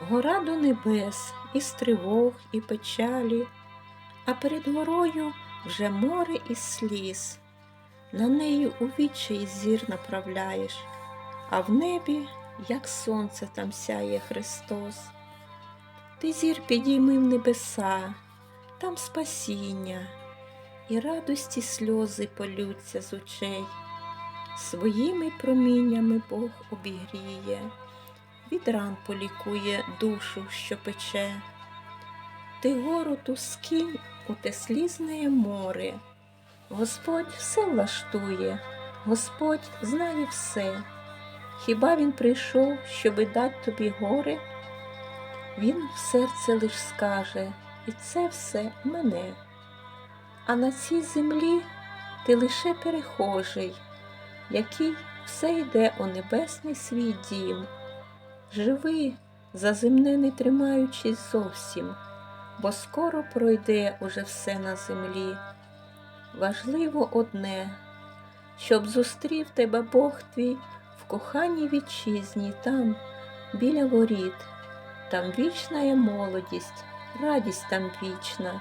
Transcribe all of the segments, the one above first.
Гора до небес, із тривог, і печалі, а перед горою вже море із сліз. На неї у відчай зір направляєш, а в небі, як сонце, там сяє Христос. Ти зір підійми в небеса, там спасіння, і радості сльози полються з очей. Своїми проміннями Бог обігріє, від ран полікує душу, що пече. Ти гору ту у те слізне море. Господь все влаштує, Господь знає все. Хіба він прийшов, щоби дать тобі горе? Він в серце лиш скаже, і це все мене. А на цій землі ти лише перехожий, який все йде у небесний свій дім. Живи, за земне не тримаючись зовсім, бо скоро пройде уже все на землі. Важливо одне, щоб зустрів тебе Бог твій в коханій вітчизні там, біля воріт, там вічна є молодість, радість там вічна,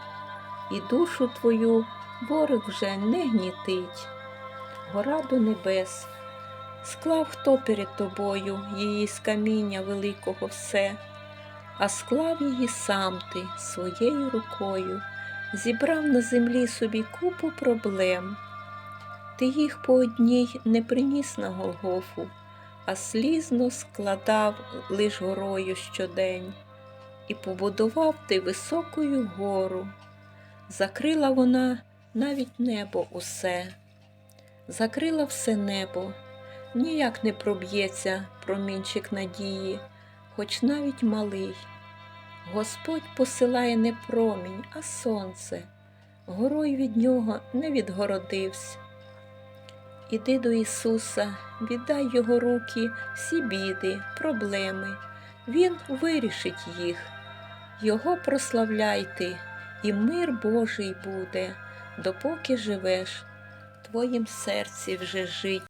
і душу твою ворог вже не гнітить. Гора до небес, склав хто перед тобою її з каміння великого все, а склав її сам ти своєю рукою, зібрав на землі собі купу проблем. Ти їх по одній не приніс на Голгофу, а слізно складав лиш горою щодень, і побудував ти високою гору. Закрила вона навіть небо усе, закрила все небо, ніяк не проб'ється промінчик надії, хоч навіть малий. Господь посилає не промінь, а сонце, горой від нього не відгородився. Іди до Ісуса, віддай Його руки всі біди, проблеми. Він вирішить їх. Його прославляйте, і мир Божий буде, допоки живеш, в твоїм серці вже жить.